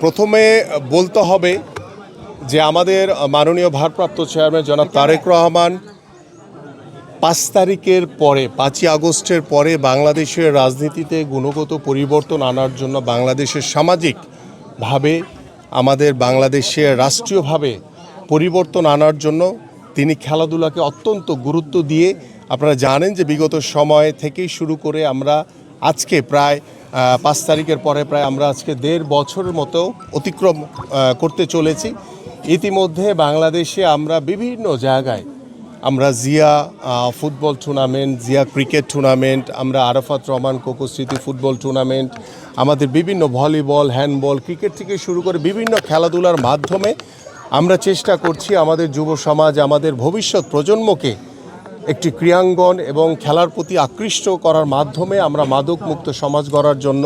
প্রথমে বলতে হবে যে আমাদের মাননীয় ভারপ্রাপ্ত চেয়ারম্যান জনাব তারেক রহমান পাঁচ তারিখের পরে, পাঁচই আগস্টের পরে বাংলাদেশের রাজনীতিতে গুণগত পরিবর্তন আনার জন্য বাংলাদেশের সামাজিকভাবে আমাদের বাংলাদেশে রাষ্ট্রীয়ভাবে পরিবর্তন আনার জন্য তিনি খেলাধুলাকে অত্যন্ত গুরুত্ব দিয়ে, আপনারা জানেন যে বিগত সময় থেকেই শুরু করে আমরা আজকে প্রায় পাঁচ তারিখের পরে প্রায় আমরা আজকে দেড় বছরের মতো অতিক্রম করতে চলেছি। ইতিমধ্যে বাংলাদেশে আমরা বিভিন্ন জায়গায় আমরা Zia football tournament Zia cricket tournament আমরা আরাফাত রহমান কোকো স্মৃতি ফুটবল টুর্নামেন্ট আমাদের বিভিন্ন ভলিবল হ্যান্ডবল ক্রিকেট থেকে শুরু করে বিভিন্ন খেলাধুলার মাধ্যমে আমরা চেষ্টা করছি আমাদের যুব সমাজ, আমাদের ভবিষ্যৎ প্রজন্মকে একটি ক্রীড়াঙ্গন এবং খেলার প্রতি আকৃষ্ট করার মাধ্যমে আমরা মাদক মুক্ত সমাজ গড়ার জন্য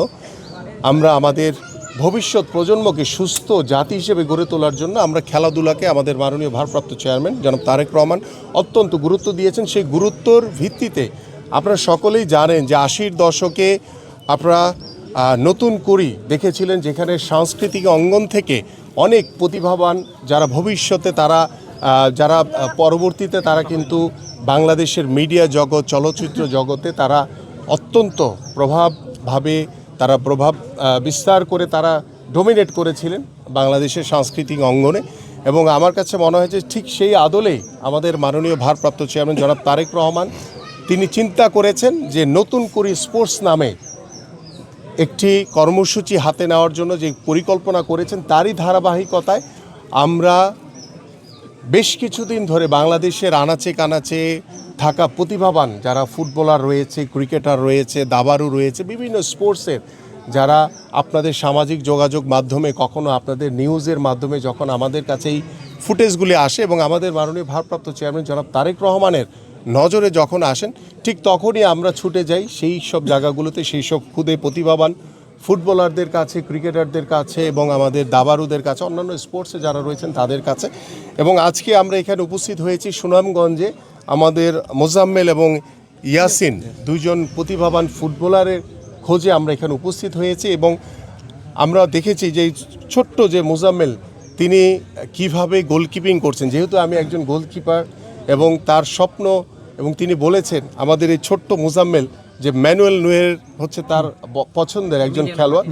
আমরা আমাদের ভবিষ্যৎ প্রজন্মকে সুস্থ জাতি হিসেবে গড়ে তোলার জন্য আমরা খেলাধুলাকে আমাদের মাননীয় ভারপ্রাপ্ত চেয়ারম্যান জনাব তারেক রহমান অত্যন্ত গুরুত্ব দিয়েছেন। সেই গুরুত্বর ভিত্তিতে আপনারা সকলেই জানেন যে আশির দশকে আপনারা নতুন করি দেখেছিলেন যেখানে সাংস্কৃতিক অঙ্গন থেকে অনেক প্রতিভাবান যারা ভবিষ্যতে তারা যারা পরবর্তীতে তারা কিন্তু বাংলাদেশের মিডিয়া জগৎ, চলচ্চিত্র জগতে তারা অত্যন্ত প্রভাবভাবে, তারা প্রভাব বিস্তার করে তারা ডোমিনেট করেছিলেন বাংলাদেশের সাংস্কৃতিক অঙ্গনে। এবং আমার কাছে মনে হয় যে ঠিক সেই আদলেই আমাদের মাননীয় ভারপ্রাপ্ত চেয়ারম্যান জনাব তারেক রহমান, তিনি চিন্তা করেছেন যে নতুন করে স্পোর্টস নামে একটি কর্মসূচি হাতে নেওয়ার জন্য যে পরিকল্পনা করেছেন, তারই ধারাবাহিকতায় আমরা বেশ কিছুদিন ধরে বাংলাদেশের আনাচে কানাচে থাকা প্রতিভাবান যারা ফুটবলার রয়েছে, ক্রিকেটার রয়েছে দাবারু রয়েছে, বিভিন্ন স্পোর্টসের যারা আপনাদের সামাজিক যোগাযোগ মাধ্যমে, কখনো আপনাদের নিউজের মাধ্যমে যখন আমাদের কাছে এই ফুটেজগুলি আসে এবং আমাদের মাননীয় ভারপ্রাপ্ত চেয়ারম্যান জনাব তারেক রহমানের নজরে যখন আসেন, ঠিক তখনই আমরা ছুটে যাই সেই সব জায়গাগুলোতে, সেই সব খুদে প্রতিভাবান ফুটবলারদের কাছে, ক্রিকেটারদের কাছে এবং আমাদের দাবারুদের কাছে, অন্যান্য স্পোর্টসে যারা রয়েছেন তাদের কাছে। এবং আজকে আমরা এখানে উপস্থিত হয়েছি সুনামগঞ্জে আমাদের মোজাম্মেল এবং ইয়াসিন দুইজন প্রতিভাবান ফুটবলারের খোঁজে আমরা এখানে উপস্থিত হয়েছি এবং আমরা দেখেছি যে ছোট্ট যে মোজাম্মেল, তিনি কীভাবে গোলকিপিং করছেন। যেহেতু আমি একজন গোলকিপার এবং তার স্বপ্ন এবং তিনি বলেছেন, আমাদের এই ছোট্ট মোজাম্মেল যে ম্যানুয়েল নুয়ের হচ্ছে তার পছন্দের একজন খেলোয়াড়।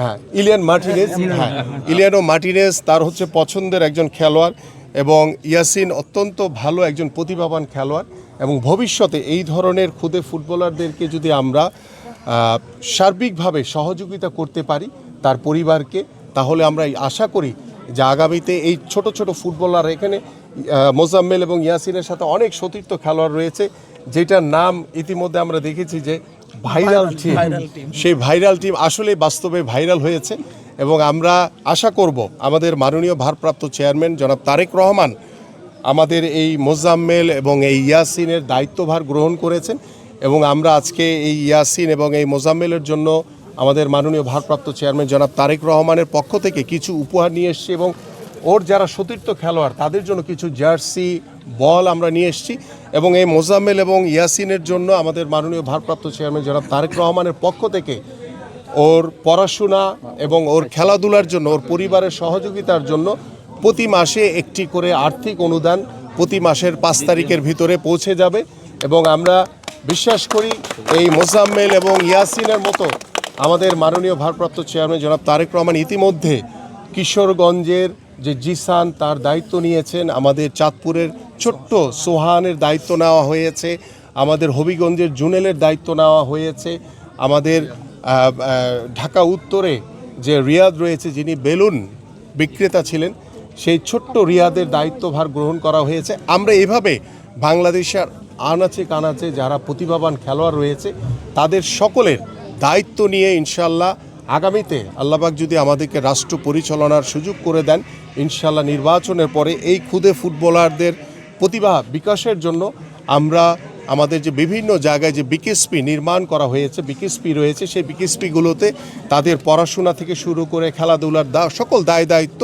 হ্যাঁ ইলিয়ান মার্টিনেস হ্যাঁ ইলিয়ানো মার্টিনেস তার হচ্ছে পছন্দের একজন খেলোয়াড় এবং ইয়াসিন অত্যন্ত ভালো একজন প্রতিভাবান খেলোয়াড় এবং ভবিষ্যতে এই ধরনের খুদে ফুটবলারদেরকে যদি আমরা সার্বিকভাবে সহযোগিতা করতে পারি তার পরিবারকে তাহলে আমরা আশা করি যে আগামীতে এই ছোট ছোট ফুটবলার এখানে মোজাম্মেল এবং ইয়াসিনের সাথে অনেক সতীর্থ খেলোয়াড় রয়েছে। যেটার নাম ইতিমধ্যে আমরা দেখেছি যে ভাইরাল টিম সেই ভাইরাল টিম আসলে বাস্তবে ভাইরাল হয়েছে এবং আমরা আশা করব আমাদের মাননীয় ভারপ্রাপ্ত চেয়ারম্যান জনাব তারেক রহমান আমাদের এই মোজাম্মেল এবং এই ইয়াসিনের দায়িত্বভার গ্রহণ করেছেন এবং আমরা আজকে এই ইয়াসিন এবং এই মোজাম্মেলের জন্য আমাদের মাননীয় ভারপ্রাপ্ত চেয়ারম্যান জনাব তারেক রহমানের পক্ষ থেকে কিছু উপহার নিয়ে এসেছি এবং ওর যারা সতীর্থ খেলোয়াড়, তাদের জন্য কিছু জার্সি, বল আমরা নিয়ে এসেছি। এবং এই মোজাম্মেল এবং ইয়াসিনের জন্য আমাদের মাননীয় ভারপ্রাপ্ত চেয়ারম্যান জনাব তারেক রহমানের পক্ষ থেকে ওর পড়াশোনা এবং ওর খেলাধুলার জন্য, ওর পরিবারের সহযোগিতার জন্য প্রতি মাসে একটি করে আর্থিক অনুদান প্রতি মাসের পাঁচ তারিখের ভিতরে পৌঁছে যাবে। এবং আমরা বিশ্বাস করি এই মোজাম্মেল এবং ইয়াসিনের মতো আমাদের মাননীয় ভারপ্রাপ্ত চেয়ারম্যান জনাব তারেক রহমান ইতিমধ্যে কিশোরগঞ্জের যে জিসান তার দায়িত্ব নিয়েছেন, আমাদের চাঁদপুরের ছোট্ট সোহানের দায়িত্ব নেওয়া হয়েছে, আমাদের হবিগঞ্জের জুনেলের দায়িত্ব নেওয়া হয়েছে, আমাদের ঢাকা উত্তরে যে রিয়াদ রয়েছে যিনি বেলুন বিক্রেতা ছিলেন, সেই ছোট্ট রিয়াদের দায়িত্বভার গ্রহণ করা হয়েছে। আমরা এভাবে বাংলাদেশের আনাচে কানাচে যারা প্রতিভাবান খেলোয়াড় রয়েছে, তাদের সকলের দায়িত্ব নিয়ে ইনশাল্লাহ আগামীতে আল্লাহবাক যদি আমাদেরকে রাষ্ট্র পরিচালনার সুযোগ করে দেন ইনশাল্লাহ নির্বাচনের পরে এই ক্ষুদে ফুটবলারদের প্রতিভা বিকাশের জন্য আমরা আমাদের যে বিভিন্ন জায়গায় যে বিকেএসপি নির্মাণ করা হয়েছে, বিকেএসপি রয়েছে, সেই বিকেএসপিগুলোতে তাদের পড়াশোনা থেকে শুরু করে খেলাধুলার দা, সকল দায় দায়িত্ব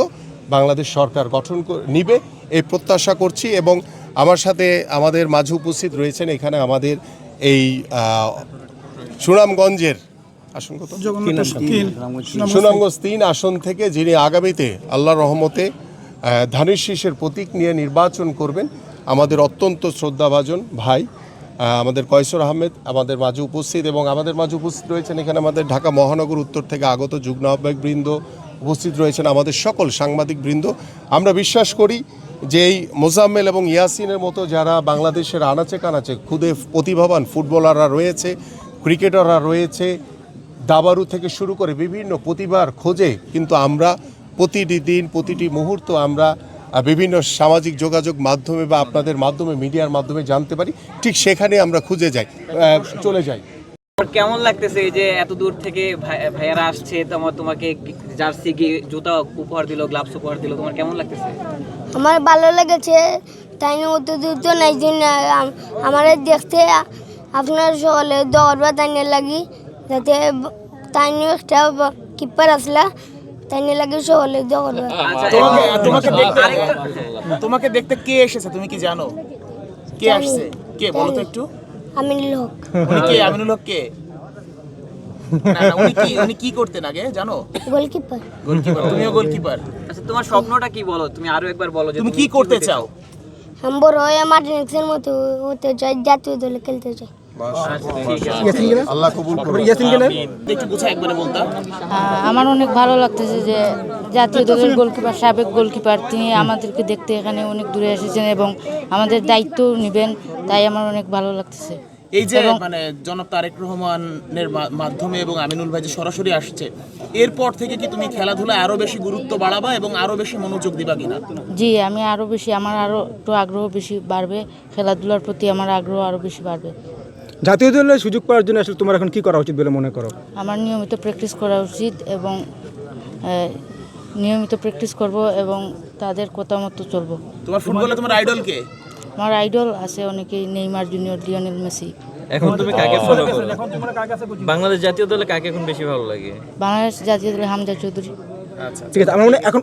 বাংলাদেশ সরকার গঠন নিবে এই প্রত্যাশা করছি এবং আমার সাথে আমাদের মাঝে উপস্থিত রয়েছেন এখানে আমাদের এই সুনামগঞ্জের আসন কত? সুনামগঞ্জ তিন আসন থেকে যিনি আগামীতে আল্লাহ রহমতে ধানের শীষের প্রতীক নিয়ে নির্বাচন করবেন আমাদের অত্যন্ত শ্রদ্ধাভাজন ভাই আমাদের কয়সর আহমেদ আমাদের মাঝে উপস্থিত এবং আমাদের মাঝে উপস্থিত রয়েছেন এখানে আমাদের ঢাকা মহানগর উত্তর থেকে আগত যুগ্ম বৃন্দ উপস্থিত রয়েছেন আমাদের সকল সাংবাদিক বৃন্দ। আমরা বিশ্বাস করি যে এই মোজাম্মেল এবং ইয়াসিনের মতো যারা বাংলাদেশের আনাচে কানাচে খুদে প্রতিভাবান ফুটবলাররা রয়েছে ক্রিকেটাররা রয়েছে দাবারু থেকে শুরু করে বিভিন্ন প্রতিভার খোঁজে কিন্তু আমরা প্রতিটি দিন প্রতিটি মুহূর্ত আমরা বিভিন্ন সামাজিক যোগাযোগ মাধ্যমে বা আপনাদের মাধ্যমে মিডিয়ার মাধ্যমে জানতে পারি। ঠিক সেখানে আমরা খুঁজে যাই চলে যাই। কেমন লাগতেছে এই যে এত দূর থেকে ভাই- ভাইয়ারা আসছে তোমার তোমাকে জার্সি গিয়ে জুতা উপহার দিল গ্লাভস উপহার দিল তোমার কেমন লাগতেছে? আমার ভালো লেগেছে তাই অত দূর তো নাই দিন আমার দেখতে আপনার সকলে দৌড় বা তাই লাগি। যাতে তাই একটা কিপার আসলা তাই লাগি সকলে দৌড় আচ্ছা তোমাকে দেখতে আরেকটা- তোমাকে দেখতে কে এসেছে? তুমি কি জানো? কে। আসছে? কে? বলো তো একটু। আমি লোক উনি কে? আমিনুল হক কে? না, না, উনি কি উনি কি করতেন আগে জানো? গোলকিপার। গোলকিপার। তুমিও গোলকিপার। আচ্ছা তোমার স্বপ্নটা কি বলো? তুমি আরও একবার বলো যে তুমি কি করতে চাও? আমি বড় হয়ে মার্টিনেক্সের মতো হতে চাই জাতীয় দলে খেলতে চাই। আল্লাহ কবুল করুন একটু গুছা একবারে বলতাম আহ, আমার অনেক ভালো লাগতেছে যে জাতীয় দলের গোলকিপার সাবেক গোলকিপার তিনি আমাদেরকে দেখতে এখানে অনেক দূরে এসেছেন এবং আমাদের দায়িত্ব নেবেন তাই আমার অনেক ভালো লাগতেছে। এই যে মানে জনাব তারেক রহমানের মাধ্যমে এবং আমিনুল ভাই যে সরাসরি আসছে এরপর থেকে কি তুমি খেলাধুলায় আরও বেশি গুরুত্ব বাড়াবা এবং আরও বেশি মনোযোগ দিবা কিনা? জি আমি আরও বেশি আমার আরও একটু আগ্রহ বেশি বাড়বে খেলাধুলার প্রতি আমার আগ্রহ আরও বেশি বাড়বে। জাতীয় দলের সুযোগ পাওয়ার জন্য আসলে তোমার এখন কি করা উচিত বলে মনে করো? আমার নিয়মিত প্র্যাকটিস করা উচিত এবং নিয়মিত প্র্যাকটিস করব এবং তাদের কথা মতো চলবো। তোমার ফুটবলে তোমার আইডল কে? আমার আইডল আছে অনেকেই নেইমার জুনিয়র লিওনেল মেসি। এখন তুমি কাকে ফলো করো? বাংলাদেশ জাতীয় দলে কাকে এখন বেশি ভালো লাগে? বাংলাদেশ জাতীয় দলে হামজা চৌধুরী। আচ্ছা। ঠিক আছে আমার মনে এখন